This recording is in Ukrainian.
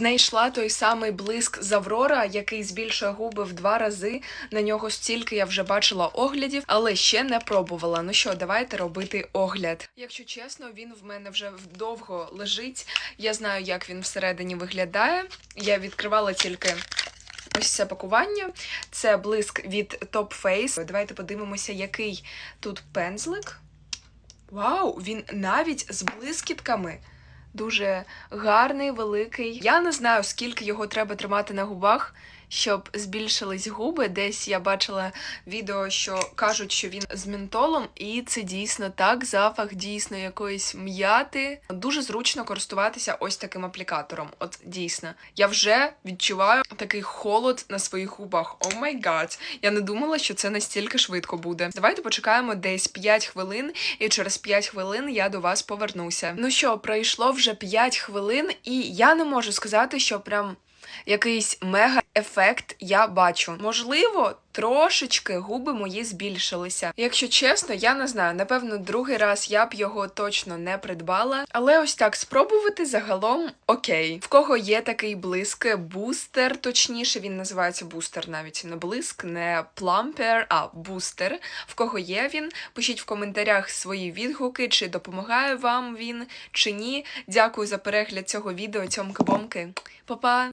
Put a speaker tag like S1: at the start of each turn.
S1: Знайшла той самий блиск з Аврора, який збільшує губи в два рази. На нього стільки я вже бачила оглядів, але ще не пробувала. Ну що, давайте робити огляд. Якщо чесно, він в мене вже довго лежить. Я знаю, як він всередині виглядає. Я відкривала тільки. Ось це пакування. Це блиск від Top Face. Давайте подивимося, який тут пензлик. Вау, він навіть з блискітками. Дуже гарний, великий. Я не знаю, скільки його треба тримати на губах, щоб збільшились губи. Десь я бачила відео, що кажуть, що він з ментолом, і це дійсно так. Запах дійсно якоїсь м'яти. Дуже зручно користуватися ось таким аплікатором. От дійсно, я вже відчуваю такий холод на своїх губах. О май гад! Я не думала, що це настільки швидко буде. Давайте почекаємо десь 5 хвилин, і через 5 хвилин я до вас повернуся. Ну що, пройшло вже 5 хвилин, і я не можу сказати, що прям якийсь мега ефект я бачу. Можливо, трошечки губи мої збільшилися. Якщо чесно, я не знаю. Напевно, другий раз я б його точно не придбала. Але ось так спробувати загалом окей. В кого є такий блиск, бустер, точніше, він називається бустер, навіть не блиск, не плампер, а бустер. В кого є він? Пишіть в коментарях свої відгуки, чи допомагає вам він, чи ні. Дякую за перегляд цього відео. Цьомки-бомки. Па-па!